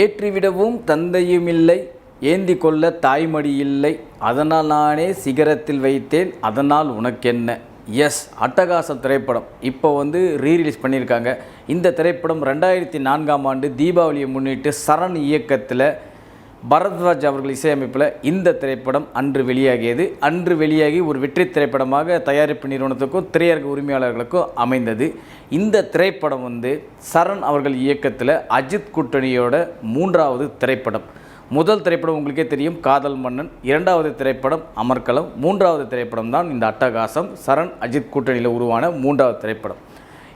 ஏற்றிவிடவும் தந்தையும் இல்லை ஏந்தி கொள்ள தாய்மடி இல்லை. அதனால் நானே சிகரத்தில் வைத்தேன் அதனால் உனக்கென்ன? எஸ் அட்டகாசம் திரைப்படம். இப்போ வந்து ரீரிலீஸ் பண்ணியிருக்காங்க. இந்த திரைப்படம் ரெண்டாயிரத்தி நான்காம் ஆண்டு தீபாவளியை முன்னிட்டு சரண் இயக்கத்தில் பரத்வாஜ் அவர்கள் இசையமைப்பில் இந்த திரைப்படம் அன்று வெளியாகியது. அன்று வெளியாகி ஒரு வெற்றி திரைப்படமாக தயாரிப்பு நிறுவனத்துக்கும் திரையரங்கு உரிமையாளர்களுக்கும் அமைந்தது. இந்த திரைப்படம் வந்து சரண் அவர்கள் இயக்கத்தில் அஜித் கூட்டணியோட மூன்றாவது திரைப்படம். முதல் திரைப்படம் உங்களுக்கே தெரியும் காதல் மன்னன். இரண்டாவது திரைப்படம் அமர்கலம். மூன்றாவது திரைப்படம் தான் இந்த அட்டகாசம். சரண் அஜித் கூட்டணியில் உருவான மூன்றாவது திரைப்படம்.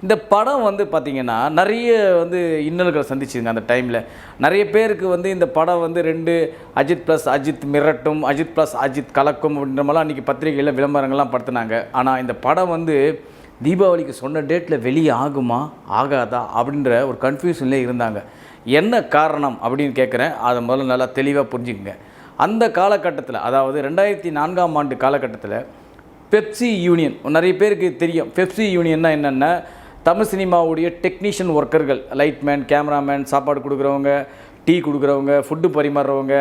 இந்த படம் வந்து பார்த்திங்கன்னா நிறைய வந்து இன்னல்களை சந்திச்சுங்க அந்த டைமில். நிறைய பேருக்கு வந்து இந்த படம் வந்து ரெண்டு அஜித் ப்ளஸ் அஜித் மிரட்டும் அஜித் ப்ளஸ் அஜித் கலக்கும் அப்படின்ற மாதிரிலாம் அன்றைக்கி பத்திரிகையில் விளம்பரங்கள்லாம் படுத்துனாங்க. ஆனால் இந்த படம் வந்து தீபாவளிக்கு சொன்ன டேட்டில் வெளியே ஆகுமா ஆகாதா அப்படின்ற ஒரு கன்ஃபியூஷன்லேயே இருந்தாங்க. என்ன காரணம் அப்படின்னு கேட்குறேன் அதை முதல்ல நல்லா தெளிவாக புரிஞ்சுக்குங்க. அந்த காலகட்டத்தில் அதாவது ரெண்டாயிரத்தி நான்காம் ஆண்டு காலகட்டத்தில் பெப்சி யூனியன் நிறைய பேருக்கு தெரியும். பெப்சி யூனியன்னா என்னென்ன தமிழ் சினிமாவுடைய டெக்னீஷியன் ஒர்க்கர்கள் லைட்மேன் கேமராமேன் சாப்பாடு கொடுக்குறவங்க டீ கொடுக்குறவங்க ஃபுட்டு பரிமாறுறவங்க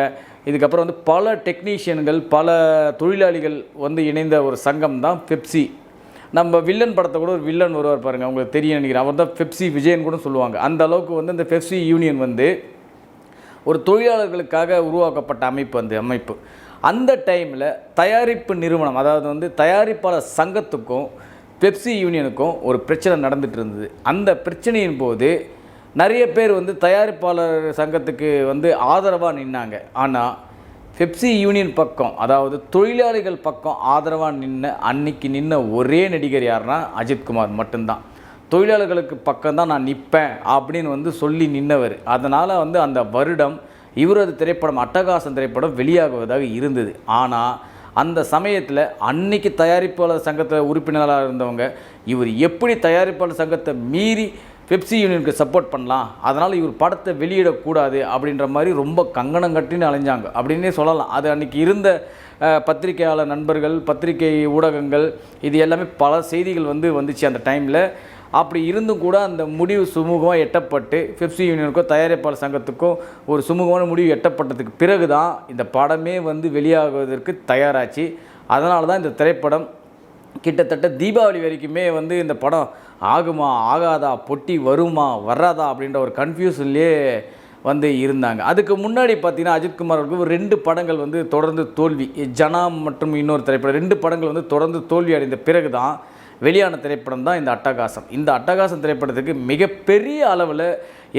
இதுக்கப்புறம் வந்து பல டெக்னீஷியன்கள் பல தொழிலாளிகள் வந்து இணைந்த ஒரு சங்கம் தான் பெப்சி நம்ம வில்லன் படத்தை கூட ஒரு வில்லன் ஒருவர் பாருங்கள் அவங்களுக்கு தெரியும் நினைக்கிறேன். அவர் தான் பெப்சி விஜயன் கூட சொல்லுவாங்க. அந்த அளவுக்கு வந்து இந்த பெப்சி யூனியன் வந்து ஒரு தொழிலாளர்களுக்காக உருவாக்கப்பட்ட அமைப்பு அந்த அமைப்பு. அந்த டைமில் தயாரிப்பு நிறுவனம் அதாவது வந்து தயாரிப்பாளர் சங்கத்துக்கும் பெப்சி யூனியனுக்கும் ஒரு பிரச்சனை நடந்துட்டு இருந்தது. அந்த பிரச்சனையின் போது நிறைய பேர் வந்து தயாரிப்பாளர் சங்கத்துக்கு வந்து ஆதரவாக நின்னாங்க. ஆனால் பெப்சி யூனியன் பக்கம் அதாவது தொழிலாளிகள் பக்கம் ஆதரவாக நின்ன அன்னைக்கு நின்ன ஒரே நடிகர் யாருன்னா அஜித்குமார் மட்டும்தான். தொழிலாளர்களுக்கு பக்கம்தான் நான் நிற்பேன் அப்படின்னு வந்து சொல்லி நின்னவர். அதனால் வந்து அந்த வருடம் இவரது திரைப்படம் அட்டகாசம் திரைப்படம் வெளியாகுவதாக இருந்தது. ஆனால் அந்த சமயத்தில் அன்னைக்கு தயாரிப்பாளர் சங்கத்தில் உறுப்பினராக இருந்தவங்க இவர் எப்படி தயாரிப்பாளர் சங்கத்தை மீறி பெப்சி யூனியனுக்கு சப்போர்ட் பண்ணலாம் அதனால் இவர் படத்தை வெளியிடக்கூடாது அப்படின்ற மாதிரி ரொம்ப கங்கணம் கட்டின்னு அலைஞ்சாங்க. அப்படின்னே சொல்லலாம். அது அன்றைக்கி இருந்த பத்திரிகையாளர் நண்பர்கள் பத்திரிகை ஊடகங்கள் இது எல்லாமே பல செய்திகள் வந்து வந்துச்சு அந்த டைமில் அப்படி இருந்தும் கூட அந்த முடிவு சுமூகமாக எட்டப்பட்டு பெப்சி யூனியனுக்கோ தயாரிப்பாளர் சங்கத்துக்கும் ஒரு சுமூகமான முடிவு எட்டப்பட்டதுக்கு பிறகு தான் இந்த படமே வந்து வெளியாகுவதற்கு தயாராச்சு. அதனால தான் இந்த திரைப்படம் கிட்டத்தட்ட தீபாவளி வரைக்குமே வந்து இந்த படம் ஆகுமா ஆகாதா பொட்டி வருமா வராதா அப்படின்ற ஒரு கன்ஃபியூஷன்லேயே வந்து இருந்தாங்க. அதுக்கு முன்னாடி பார்த்தீங்கன்னா அஜித்குமார் அவர்களுக்கு ரெண்டு படங்கள் வந்து தொடர்ந்து தோல்வி ஜனா மற்றும் இன்னொரு திரைப்படம் ரெண்டு படங்கள் வந்து தொடர்ந்து தோல்வி அடைந்த பிறகு தான் வெளியான திரைப்படம் தான் இந்த அட்டகாசம். இந்த அட்டகாசம் திரைப்படத்துக்கு மிகப்பெரிய அளவில்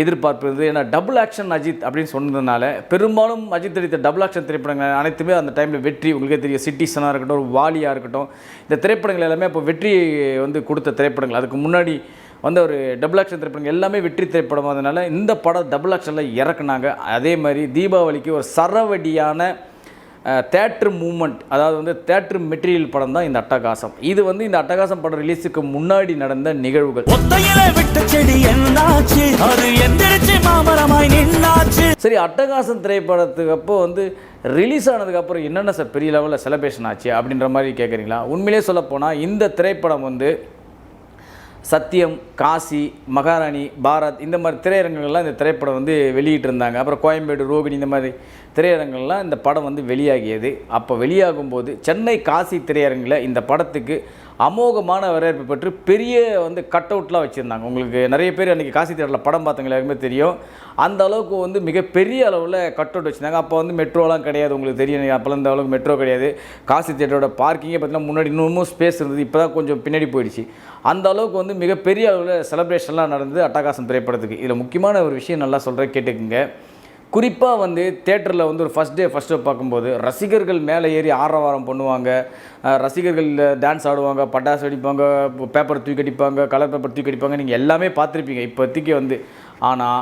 எதிர்பார்ப்பு இருந்தது. ஏன்னா டபுள் ஆக்ஷன் அஜித் அப்படின்னு சொன்னதுனால பெரும்பாலும் அஜித் நடித்த டபுள் ஆக்ஷன் திரைப்படங்கள் அனைத்துமே அந்த டைமில் வெற்றி உங்களுக்கே தெரியும் சிட்டிசனாக இருக்கட்டும் ஒரு வாலியாக இருக்கட்டும் இந்த திரைப்படங்கள் எல்லாமே அப்போ வெற்றி வந்து கொடுத்த திரைப்படங்கள். அதுக்கு முன்னாடி வந்த ஒரு டபுள் ஆக்ஷன் திரைப்படங்கள் எல்லாமே வெற்றி திரைப்படம் அதனால இந்த படம் டபுள் ஆக்ஷனில் இறக்குனாங்க. அதே மாதிரி தீபாவளிக்கு ஒரு சரவடியான தேட்ரு மூமெண்ட் அதாவது வந்து தேட்ரு மெட்டீரியல் படம் தான் இந்த அட்டகாசம். இது வந்து இந்த அட்டகாசம் படம் ரிலீஸுக்கு முன்னாடி நடந்த நிகழ்வுகள். சரி அட்டகாசம் திரைப்படத்துக்கு அப்போ வந்து ரிலீஸ் ஆனதுக்கப்புறம் என்னென்ன சார் பெரிய லெவலில் செலிப்ரேஷன் ஆச்சு அப்படின்ற மாதிரி கேட்குறீங்களா உண்மையிலே சொல்லப்போனால் இந்த திரைப்படம் வந்து சத்தியம் காசி மகாராணி பாரத் இந்த மாதிரி திரையரங்குகள்லாம் இந்த திரைப்படம் வந்து வெளியிட்டு இருந்தாங்க அப்புறம் கோயம்பேடு ரோகிணி இந்த மாதிரி திரையரங்கில் இந்த படம் வந்து வெளியாகியது. அப்போ வெளியாகும்போது சென்னை காசி திரையரங்கில் இந்த படத்துக்கு அமோகமான வரவேற்பு பெற்று பெரிய வந்து கட் அவுட்லாம் வச்சுருந்தாங்க. உங்களுக்கு நிறைய பேர் அன்றைக்கி காசி தியேட்டரில் படம் பார்த்தவங்க எல்லாருக்குமே தெரியும். அந்த அளவுக்கு வந்து மிகப்பெரிய அளவில் கட் அவுட் வச்சுருந்தாங்க. அப்போ வந்து மெட்ரோலாம் கிடையாது. உங்களுக்கு தெரியும். அப்போல்லாம் இந்த அளவுக்கு மெட்ரோ கிடையாது. காசி தியேட்டரோட பார்க்கிங்கே பார்த்தீங்கன்னா முன்னாடி இன்னமும் ஸ்பேஸ் இருந்தது. இப்போ தான் கொஞ்சம் பின்னாடி போயிடுச்சு. அந்த அளவுக்கு வந்து மிகப்பெரிய அளவில் செலப்ரேஷன்லாம் நடந்தது அட்டகாசம் திரைப்படத்துக்கு. இதில் முக்கியமான ஒரு விஷயம் நல்லா சொல்கிறேன் கேட்டுக்குங்க. குறிப்பாக வந்து தேட்டரில் வந்து ஒரு ஃபஸ்ட் டே ஃபஸ்ட் ஷோ பார்க்கும்போது ரசிகர்கள் மேலே ஏறி ஆரவாரம் பண்ணுவாங்க. ரசிகர்கள் டான்ஸ் ஆடுவாங்க பட்டாசு அடிப்பாங்க பேப்பர் தூக்கி அடிப்பாங்க கலர் பேப்பர் தூக்கி அடிப்பாங்க. நீங்கள் எல்லாமே பார்த்துருப்பீங்க. இப்போதைக்கு வந்து ஆனால்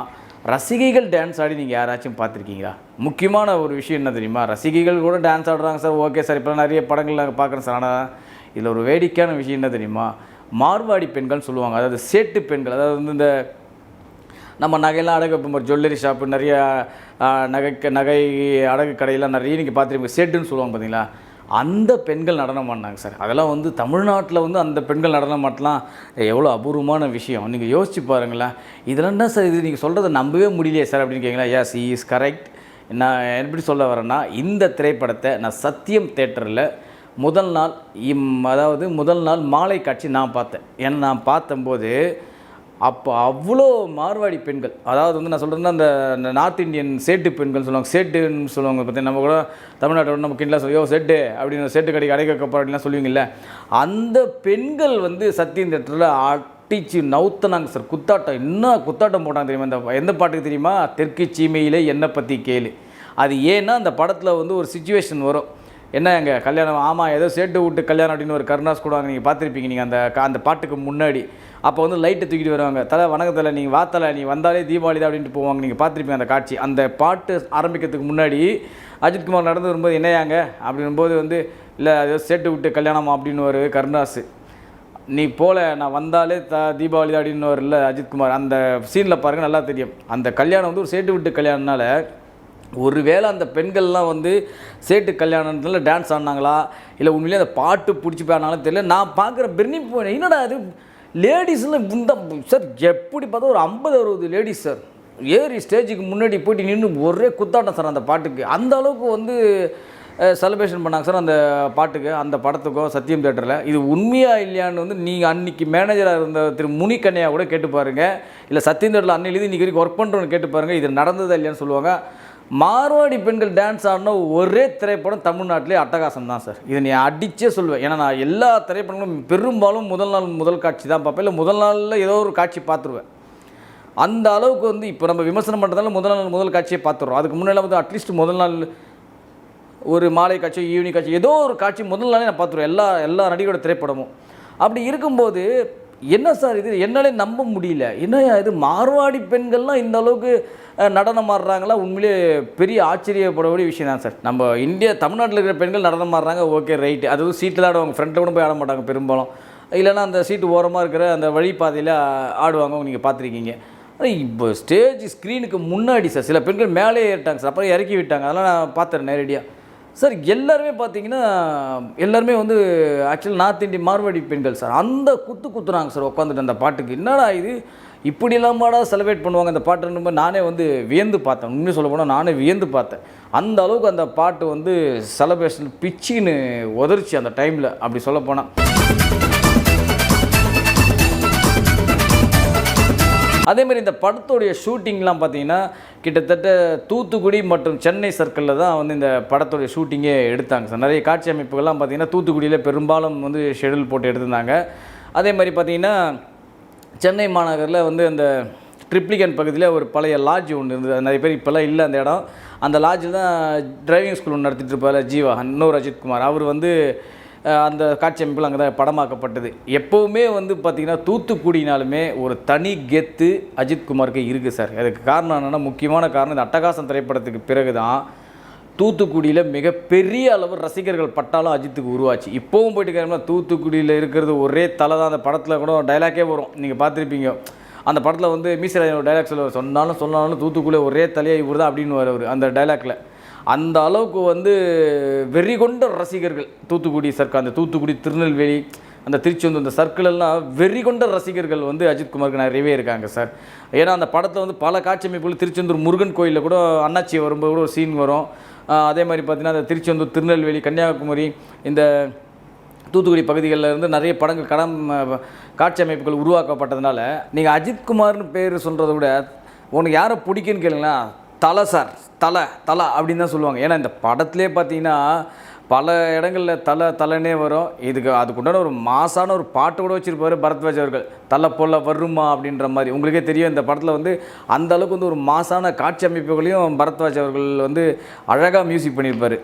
ரசிகைகள் டான்ஸ் ஆடி நீங்கள் யாராச்சும் பார்த்துருக்கீங்களா? முக்கியமான ஒரு விஷயம் என்ன தெரியுமா? ரசிகைகள் கூட டான்ஸ் ஆடுறாங்க சார். Okay sir. இப்போ நிறைய படங்கள் நாங்கள் பார்க்குறோம் சார். ஆனால் இதில் ஒரு வேடிக்கையான விஷயம் என்ன தெரியுமா? மார்வாடி பெண்கள்னு சொல்லுவாங்க. அதாவது சேட்டு பெண்கள். அதாவது வந்து இந்த நம்ம நகையெல்லாம் அடகு இப்போ ஜுவல்லரி ஷாப்பு நிறைய ஆ, நகை நகை அடகு கடையெல்லாம் நிறைய நீங்கள் பார்த்துருப்பீங்க. செட்டுன்னு சொல்லுவாங்க பார்த்தீங்களா அந்த பெண்கள் நடனம் ஆடினாங்க சார். அதெல்லாம் வந்து தமிழ்நாட்டில் வந்து அந்த பெண்கள் நடனம் ஆட்டலாம் எவ்வளோ அபூர்வமான விஷயம். நீங்கள் யோசிச்சு பாருங்களேன். இதெல்லாம் என்ன சார் இது? நீங்கள் சொல்கிறத நம்பவே முடியலையே சார் அப்படின்னு கேட்கலாம் எஸ் இஸ் கரெக்ட் நான் எப்படி சொல்ல வரேன்னா இந்த திரைப்படத்தை நான் சத்தியம் தேட்டரில் முதல் நாள் இம் அதாவது முதல் நாள் மாலை காட்சி நான் பார்த்தேன். ஏன்னா நான் பார்த்தம்போது அப்போ அவ்வளோ மார்வாடி பெண்கள். அதாவது வந்து நான் சொல்கிறேன்னா அந்த நார்த் இந்தியன் சேட்டு பெண்கள் சொல்லுவாங்க. சேட்டுன்னு சொல்லுவாங்க பார்த்தீங்கன்னா நம்ம கூட தமிழ்நாட்டோட நம்ம கிண்டலாக சொல்லி யோ செட்டு அப்படின்னு செட்டு கடைக்கு அடைக்க கப்பா அப்படின்லாம் சொல்லுவீங்கல்ல. அந்த பெண்கள் வந்து சத்தியம் தேட்டரில் அட்டிச்சு நவுத்துனாங்க சார். குத்தாட்டம். என்ன குத்தாட்டம் போட்டாங்க தெரியுமா? இந்த எந்த பாட்டுக்கு தெரியுமா? தெற்கு சீமையிலே என்னை பற்றி கேளு. அது ஏன்னா அந்த படத்தில் வந்து ஒரு சுச்சுவேஷன் வரும். என்ன எங்கள் கல்யாணம்? ஆமாம் ஏதோ சேட்டு விட்டு கல்யாணம் அப்படின்னு ஒரு கருணாஸ் கூடுவாங்க நீங்கள் பார்த்துருப்பீங்க. நீங்கள் அந்த அந்த பாட்டுக்கு முன்னாடி. அப்போ வந்து லைட்டை தூக்கிட்டு வருவாங்க. தலை வணக்கத்தில் நீங்கள் வாத்தலை நீ வந்தாலே தீபாவளி தான் அப்படின்ட்டு போவாங்க. நீங்கள் பார்த்துருப்பீங்க அந்த காட்சி. அந்த பாட்டு ஆரம்பிக்கிறதுக்கு முன்னாடி அஜித்குமார் நடந்து வரும்போது என்னையாங்க அப்படின்போது வந்து இல்லை ஏதோ சேட்டு விட்டு கல்யாணமா? அப்படின்னு ஒரு கருணாஸ். நீ போல நான் வந்தாலே த தீபாவளி தான் அப்படின்னு வரல அஜித்குமார் அந்த சீனில் பாருங்க நல்லா தெரியும். அந்த கல்யாணம் வந்து ஒரு சேட்டு விட்டு கல்யாணம்னால ஒருவேளை அந்த பெண்கள்லாம் வந்து சேட்டு கல்யாணத்தில் டான்ஸ் ஆடினாங்களா? இல்லை உண்மையிலே அந்த பாட்டு பிடிச்சி போனாலும் தெரியல. நான் பார்க்குற பிரிணி என்னடா அது லேடிஸ்லாம் இந்த சார் எப்படி பார்த்தா ஒரு ஐம்பது அறுபது லேடிஸ் சார் ஏறி ஸ்டேஜுக்கு முன்னாடி போயிட்டு நின்று ஒரே குத்தாட்டம் சார் அந்த பாட்டுக்கு. அந்த அளவுக்கு வந்து செலிப்ரேஷன் பண்ணாங்க சார் அந்த பாட்டுக்கு அந்த படத்துக்கும் சத்தியம் தேட்டரில் இது உண்மையாக இல்லையான்னு வந்து நீங்கள் அன்னைக்கு மேனேஜராக இருந்த திரு முனிகண்ணையா கூட கேட்டு பாருங்க. இல்லை சத்தியம் தேட்டரில் அன்னையிலேருந்து இன்றைக்கி வரைக்கும் ஒர்க் பண்ணுறோன்னு கேட்டு பாருங்கள் இது நடந்ததா இல்லையான்னு சொல்லுவாங்க. மார்வாடி பெண்கள் டான்ஸ் ஆடின ஒரே திரைப்படம் தமிழ்நாட்டிலே அட்டகாசம் தான் சார். இதை நீ அடிச்சே சொல்லுவேன். ஏன்னா நான் எல்லா திரைப்படங்களும் பெரும்பாலும் முதல் நாள் முதல் காட்சி தான் பார்ப்பேன். இல்லை முதல் நாளில் ஏதோ ஒரு காட்சி பார்த்துருவேன். அந்த அளவுக்கு வந்து இப்போ நம்ம விமர்சனம் பண்ணுறதால முதல் நாள் முதல் காட்சியை பார்த்துடுறோம். அதுக்கு முன்னாடி வந்து அட்லீஸ்ட் முதல் நாள் ஒரு மாலை காட்சி ஈவினிங் காட்சி ஏதோ ஒரு காட்சி முதல் நாளே நான் பார்த்துருவேன் எல்லா எல்லா நடிகரோட திரைப்படமும். அப்படி இருக்கும்போது என்ன சார் இது? என்னாலே நம்ப முடியல. என்ன இது? மார்வாடி பெண்கள்லாம் இந்த அளவுக்கு நடனம் ஆடுறாங்களா? உண்மையிலே பெரிய ஆச்சரியப்படக்கூடிய விஷயம் தான் சார். நம்ம இந்தியா தமிழ்நாட்டில் இருக்கிற பெண்கள் நடனம் ஆடுறாங்க ஓகே ரைட்டு அதுவும் சீட்டில் ஆடுவாங்க. ஃப்ரண்ட்டில் கூட போய் ஆட மாட்டாங்க பெரும்பாலும். இல்லைன்னா அந்த சீட்டு ஓரமாக இருக்கிற அந்த வழிபாதையில் ஆடுவாங்க நீங்கள் பார்த்துருக்கீங்க. ஆனால் இப்போ ஸ்டேஜ் ஸ்க்ரீனுக்கு முன்னாடி சார் சில பெண்கள் மேலே ஏறிட்டாங்க சார். அப்புறம் இறக்கி விட்டாங்க. அதெல்லாம் நான் பார்த்தேன் நேரடியாக சார் எல்லாருமே பார்த்தீங்கன்னா எல்லாருமே வந்து ஆக்சுவலி நார்த் இந்தியன் மார்வாடி பெண்கள் சார். அந்த குத்து குத்துறாங்க சார் உட்காந்துட்டு அந்த பாட்டுக்கு. என்னடா இது? இப்படிலாம் பாடா செலிப்ரேட் பண்ணுவாங்க அந்த பாட்டு நானே வந்து வியந்து பார்த்தேன். உண்மையை சொல்ல போனால் நானே வியந்து பார்த்தேன். அந்த அளவுக்கு அந்த பாட்டு வந்து செலப்ரேஷன் பிச்சின்னு உதறிச்சு அந்த டைமில் அப்படி சொல்ல போனால் அதே மாதிரி இந்த படத்துடைய ஷூட்டிங்லாம் பார்த்தீங்கன்னா கிட்டத்தட்ட தூத்துக்குடி மற்றும் சென்னை சர்க்கிளில் தான் வந்து இந்த படத்துடைய ஷூட்டிங்கே எடுத்தாங்க சார். நிறைய காட்சி அமைப்புகள்லாம் பார்த்தீங்கன்னா தூத்துக்குடியில் பெரும்பாலும் வந்து ஷெடியூல் போட்டு எடுத்திருந்தாங்க. அதே மாதிரி பார்த்தீங்கன்னா சென்னை மாநகரில் வந்து அந்த ட்ரிப்ளிகன் பகுதியில் ஒரு பழைய லாட்ஜ் ஒன்று இருந்தது. நிறைய பேர் இப்போல்லாம் இல்லை அந்த இடம். அந்த லாட்ஜில் தான் டிரைவிங் ஸ்கூல் ஒன்று நடத்திட்டு இருப்பார் ஜீவா இன்னொரு அஜித்குமார் அவர் வந்து அந்த காட்சி அமைப்பில் அங்கே தான் படமாக்கப்பட்டது. எப்போவுமே வந்து பார்த்திங்கன்னா தூத்துக்குடினாலுமே ஒரு தனி கெத்து அஜித்குமாருக்கு இருக்குது சார். அதுக்கு காரணம் என்னென்னா முக்கியமான காரணம் இந்த அட்டகாசம் திரைப்படத்துக்கு பிறகு தான் தூத்துக்குடியில் மிகப்பெரிய அளவு ரசிகர்கள் பட்டாலும் அஜித்துக்கு உருவாச்சு. இப்போவும் போயிட்டு கேட்டோம்னா தூத்துக்குடியில் இருக்கிறது ஒரே தலை தான். அந்த படத்தில் கூட டைலாக்கே வரும். நீங்கள் பார்த்துருப்பீங்க. அந்த படத்தில் வந்து மீசராஜனோட டைலாக் சொல்ல சொன்னாலும் சொன்னாலும் தூத்துக்குடியில் ஒரே தலையாக இவர் தான் அப்படின்னு வர அந்த டைலாக்ல அந்த அளவுக்கு வந்து வெறி கொண்ட ரசிகர்கள். தூத்துக்குடி சர்க்கிள் அந்த தூத்துக்குடி திருநெல்வேலி அந்த திருச்செந்தூர் இந்த சர்க்கிள் எல்லாம் வெறி கொண்ட ரசிகர்கள் வந்து அஜித்குமாருக்கு நிறையவே இருக்காங்க சார். ஏன்னா அந்த படத்தில் வந்து பல காட்சி அமைப்புகள் திருச்செந்தூர் முருகன் கோயிலில் கூட அண்ணாச்சி வரும்போது கூட ஒரு சீன் வரும். அதே மாதிரி பார்த்தீங்கன்னா அந்த திருச்செந்தூர் திருநெல்வேலி கன்னியாகுமரி இந்த தூத்துக்குடி பகுதிகளில் இருந்து நிறைய படங்கள் கடம் காட்சி அமைப்புகள் உருவாக்கப்பட்டதுனால நீங்கள் அஜித்குமார்னு பேர் சொல்கிறத விட உனக்கு யாரை பிடிக்குன்னு கேளுங்களேன். தலை சார் தலை தலை அப்படின்னு தான் சொல்லுவாங்க. ஏன்னா இந்த படத்திலே பார்த்தீங்கன்னா பல இடங்களில் தலை தலைனே வரும். இதுக்கு அதுக்குண்டான ஒரு மாசான ஒரு பாட்டு கூட வச்சுருப்பார் பரத்வாஜ் அவர்கள். தலை போல வருமா அப்படின்ற மாதிரி. உங்களுக்கே தெரியும் இந்த படத்தில் வந்து அந்த அளவுக்கு வந்து ஒரு மாசான காட்சி அமைப்புகளையும் பரத்வாஜ் அவர்கள் வந்து அழகாக மியூசிக் பண்ணியிருப்பார்.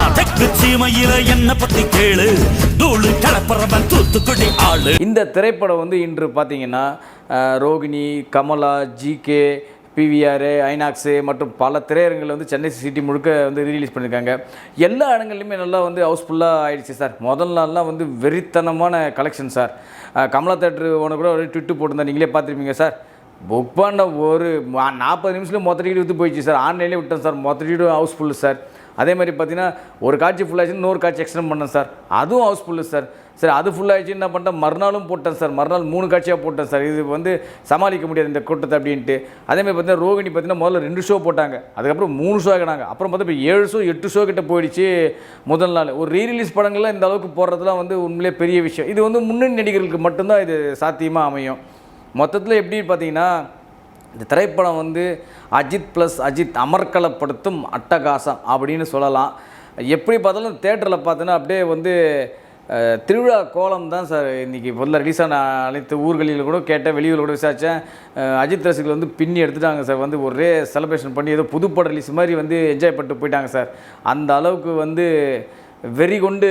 இந்த திரைப்படம் வந்து இன்று பார்த்தீங்கன்னா Rohini Kamala GK PVR INOX மற்றும் பல திரையரங்கில் வந்து சென்னை சிட்டி முழுக்க வந்து ரீலீஸ் பண்ணியிருக்காங்க எல்லா இடங்கள்லையுமே நல்லா வந்து ஹவுஸ்ஃபுல்லாக ஆயிடுச்சு சார். முதல் நாள்லாம் வந்து வெறித்தனமான கலெக்ஷன் சார். கமலா தேட்டர் ஒன்று கூட ஒரு ட்விட்டு போட்டிருந்தா நீங்களே பார்த்துருப்பீங்க சார். புக் பண்ண ஒரு நாற்பது நிமிஷத்தில் மொத்த டிக்கெட் விற்று போயிடுச்சு சார். ஆன்லைன்லேயே விட்டேன் சார். மொத்த டிக்கெட் ஹவுஸ்ஃபுல்லு சார். அதே மாதிரி பார்த்தீங்கன்னா ஒரு காட்சி ஃபுல்லாகிடுச்சு இன்னொரு காட்சி எக்ஸ்டெண்ட் பண்ணேன் சார். அதுவும் ஹவுஸ்ஃபுல்லு சார். சரி அது ஃபுல்லாகிடுச்சு என்ன பண்ணிட்டேன்? மறுநாளும் போட்டேன் சார். மறுநாள் மூணு காட்சியாக போட்டேன் சார். இது வந்து சமாளிக்க முடியாது இந்த கூட்டத்தை அப்படின்ட்டு. அதேமாதிரி பார்த்தீங்கன்னா ரோகிணி பார்த்தீங்கன்னா முதல்ல ரெண்டு ஷோ போட்டாங்க. அதுக்கப்புறம் மூணு ஷோ ஆகினாங்க அப்புறம் பார்த்தா இப்போ ஏழு ஷோ எட்டு ஷோ கிட்ட போயிடுச்சு முதல் நாள். ஒரு ரீரிலீஸ் படங்கள்லாம் இந்த அளவுக்கு போடுறதுலாம் வந்து உண்மையிலே பெரிய விஷயம். இது வந்து முன்னணி நடிகர்களுக்கு மட்டும்தான் இது சாத்தியமாக அமையும். மொத்தத்தில் எப்படி பார்த்தீங்கன்னா இந்த திரைப்படம் வந்து அஜித் ப்ளஸ் அஜித் அமர்கலப்படுத்தும் அட்டகாசம் அப்படின்னு சொல்லலாம். எப்படி பார்த்தாலும் தேட்டரில் பார்த்தோன்னா அப்படியே வந்து திருவிழா கோலம் தான் சார் இன்றைக்கி முதல்ல ரிலீஸ் ஆன அனைத்து ஊர்களில் கூட கேட்டேன் வெளியூரில் கூட விசாரித்தேன் அஜித் ரசிகர்கள் வந்து பின்னி எடுத்துட்டாங்க சார். வந்து ஒரே செலிப்ரேஷன் பண்ணி ஏதோ புதுப்பட ரிலீஸ் மாதிரி வந்து என்ஜாய் பண்ணிட்டு போயிட்டாங்க சார். அந்த அளவுக்கு வந்து வெறி கொண்டு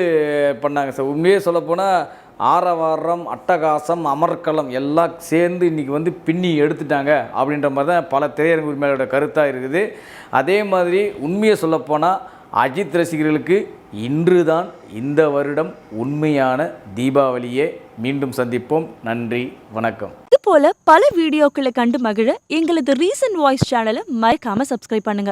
பண்ணாங்க சார். உண்மையே சொல்லப்போனால் ஆரவாரம் அட்டகாசம் அமர்க்களம் எல்லாம் சேர்ந்து இன்றைக்கி வந்து பின்னி எடுத்துட்டாங்க அப்படின்ற மாதிரி தான் பல திரையரங்கு உரிமையாளரோட கருத்தாக இருக்குது. அதே மாதிரி உண்மையை சொல்லப்போனால் அஜித் ரசிகர்களுக்கு இன்று தான் இந்த வருடம் உண்மையான தீபாவளியே. மீண்டும் சந்திப்போம். நன்றி. வணக்கம். இது போல பல வீடியோக்களை கண்டு மகிழ எங்களது ரீசன்ட் வாய்ஸ் சேனலை மறக்காம சப்ஸ்கிரைப் பண்ணுங்க.